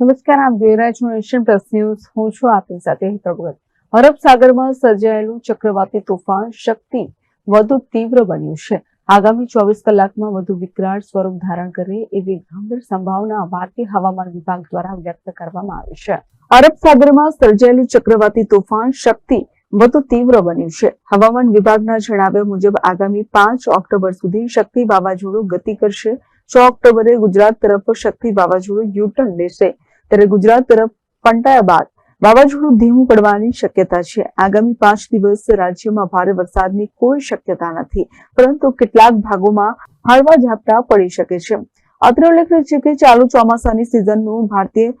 નમસ્કાર, આપ જોઈ રહ્યા છો નેશન પ્લસ ન્યૂઝ. હું છું આપની સાથે હિતભગત અરબ સાગરમાં સર્જાયેલું ચક્રવાતી તોફાન શક્તિ વધુ તીવ્ર બન્યું છે. આગામી ચોવીસ કલાકમાં વધુ વિકરાળ સ્વરૂપ ધારણ કરે એવી ગંભીર સંભાવના ભારતીય હવામાન વિભાગ દ્વારા વ્યક્ત કરવામાં આવી છે. અરબ સાગરમાં સર્જાયેલું ચક્રવાતી તોફાન શક્તિ વધુ તીવ્ર બન્યું છે. હવામાન વિભાગના જણાવ્યા મુજબ, આગામી પાંચ ઓક્ટોબર સુધી શક્તિ વાવાઝોડું ગતિ કરશે. છ ઓક્ટોબરે ગુજરાત તરફ શક્તિ વાવાઝોડું યુટર્ન લેશે. ત્યારે ગુજરાત તરફ પંટાયા બાદ વાવાઝોડું ધીમું પડવાની શક્યતા છે. આગામી પાંચ દિવસ રાજ્યમાં ભારે વરસાદની કોઈ શક્યતા નથી, પરંતુ કેટલાક ભાગોમાં હળવા ઝાપટા પડી શકે છે. અત્રે ઉલ્લેખનીય છે કે ચાલુ ચોમાસાની સિઝનનું ભારતીય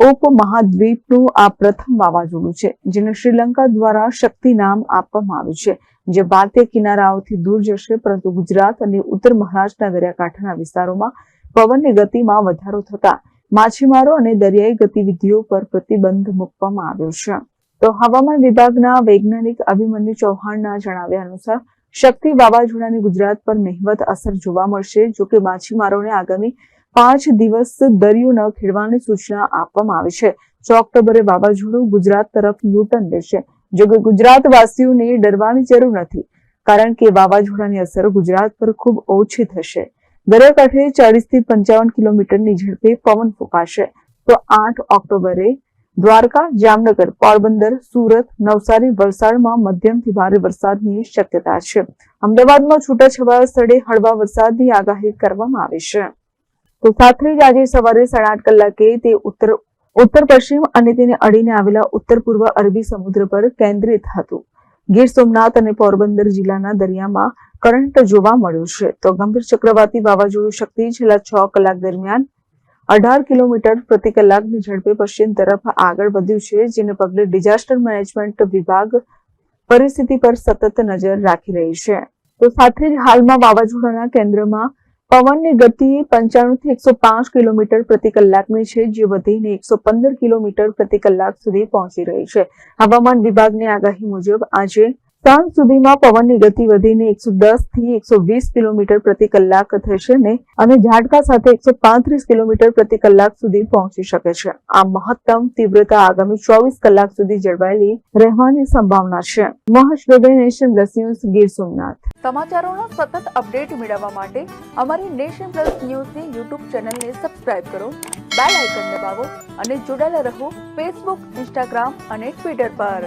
ઉપમહાદ્વીપનું આ પ્રથમ વાવાઝોડું છે, જેને શ્રીલંકા દ્વારા શક્તિ નામ આપવામાં આવ્યું છે, જે ભારતીય કિનારાઓથી દૂર જશે, પરંતુ ગુજરાત અને ઉત્તર મહારાષ્ટ્રના દરિયાકાંઠાના વિસ્તારોમાં પવનની ગતિમાં વધારો થતા માછીમારો અને દરિયાઈ ગતિવિધિઓ પર પ્રતિબંધ મૂકવામાં આવ્યો છે. તો હવામાન વિભાગના વૈજ્ઞાનિક અભિમન્યુ ચૌહાણના જણાવ્યા અનુસાર, શક્તિ વાવાઝોડાની ગુજરાત પર નહિવત અસર જોવા મળશે, જો કે માછીમારોને આગામી પાંચ દિવસ દરિયો ન ખેડવાની સૂચના આપવામાં આવી છે. છ ઓક્ટોબરે વાવાઝોડું ગુજરાત તરફ ન્યૂટન લેશે જોકે ગુજરાતવાસીઓને ડરવાની જરૂર નથી, કારણ કે વાવાઝોડાની અસર ગુજરાત પર ખૂબ ઓછી થશે. દરિયાકાંઠે ચાલીસથી પંચાવન કિલોમીટરની ઝડપે પવન ફૂંકાશે. તો આઠ ઓક્ટોબરે દ્વારકા, જામનગર, પોરબંદર, સુરત, નવસારી, વલસાડમાં મધ્યમથી ભારે વરસાદની શક્યતા છે. અમદાવાદમાં છૂટાછવાયા સ્થળે હળવા વરસાદની આગાહી કરવામાં આવી છે. તો સાથે જ આજે સવારે સાડા આઠ કલાકે તે ઉત્તર ઉત્તર પશ્ચિમ અને તેને અડીને આવેલા ઉત્તર પૂર્વ અરબી સમુદ્ર પર કેન્દ્રિત હતું. ગીર સોમનાથ અને પોરબંદર જિલ્લાના દરિયામાં કરંટ જોવા મળ્યું છે. તો ગંભીર ચક્રવાતી વાવાઝોડું શક્તિ છેલ્લા છ કલાક દરમિયાન અઢાર કિલોમીટર પ્રતિ કલાકની ઝડપે પશ્ચિમ તરફ આગળ વધ્યું છે, જેને પગલે ડિઝાસ્ટર મેનેજમેન્ટ વિભાગ પરિસ્થિતિ પર સતત નજર રાખી રહી છે. તો સાથે જ હાલમાં વાવાઝોડાના કેન્દ્રમાં પવનની ગતિ પંચાણું થી એકસો પાંચ કિલોમીટર પ્રતિ કલાકની છે, જે વધીને એકસો પંદર કિલોમીટર પ્રતિ કલાક સુધી પહોંચી રહી છે. હવામાન વિભાગની આગાહી મુજબ આજે સાંજ સુધીમાં પવનની ગતિ વધીને એકસો દસથી એકસો વીસ કિલોમીટર પ્રતિ કલાક થશે ને અને ઝાટકા સાથે એકસો પાંત્રીસ કિલોમીટર પ્રતિ કલાક સુધી પહોંચી શકે છે. આ મહત્તમ તીવ્રતા આગામી ચોવીસ કલાક સુધી જળવાયેલી રહેવાની સંભાવના છે. Mahesh Dave nation plus Gir Somnath. સમાચારોનો સતત અપડેટ મેળવવા માટે અમારી નેશન પ્લસ ન્યૂઝની યુટ્યુબ ચેનલને સબસ્ક્રાઇબ કરો, બેલ આઇકન દબાવો અને જોડાયેલા રહો ફેસબુક, ઇન્સ્ટાગ્રામ અને ટ્વિટર પર.